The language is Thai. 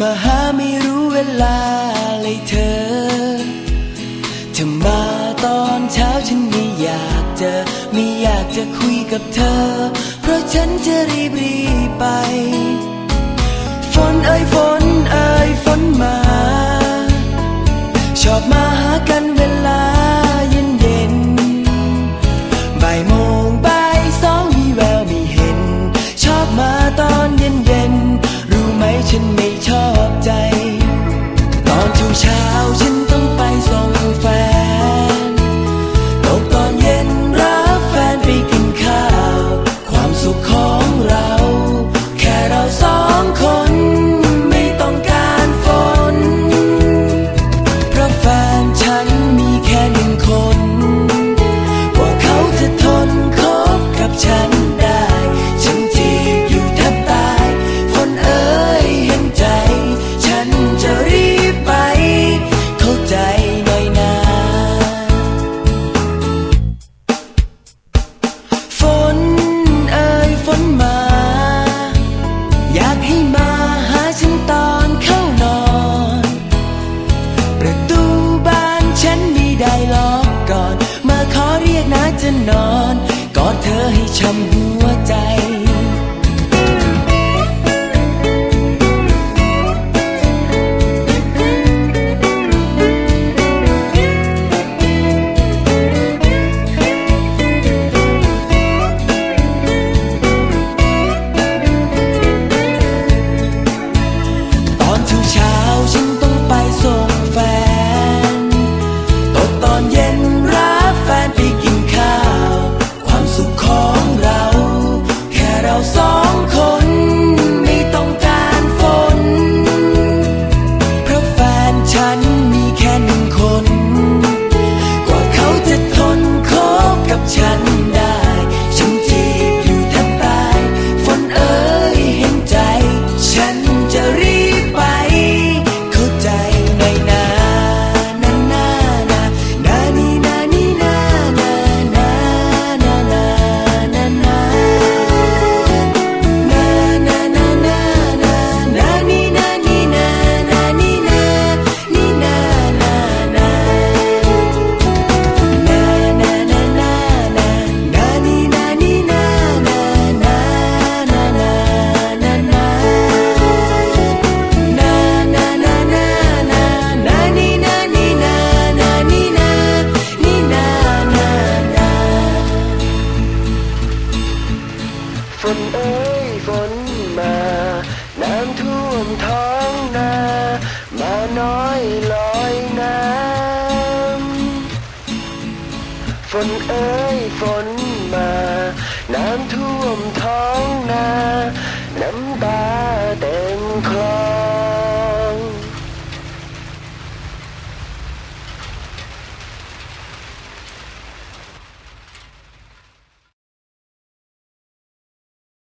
มาหาไม่รู้เวลาเลยเธอเธอมาตอนเช้าฉันไม่อยากเจอไม่อยากจะคุยกับเธอ เพราะฉันจะรีบรีไป นอน กอดเธอให้ช้ำหัวใจ ท่วมท้องนา มาน้อยลอยน้ำ ฝนเอ้ยฝนมา น้ำท่วมท้องนา น้ำตาเต็ ม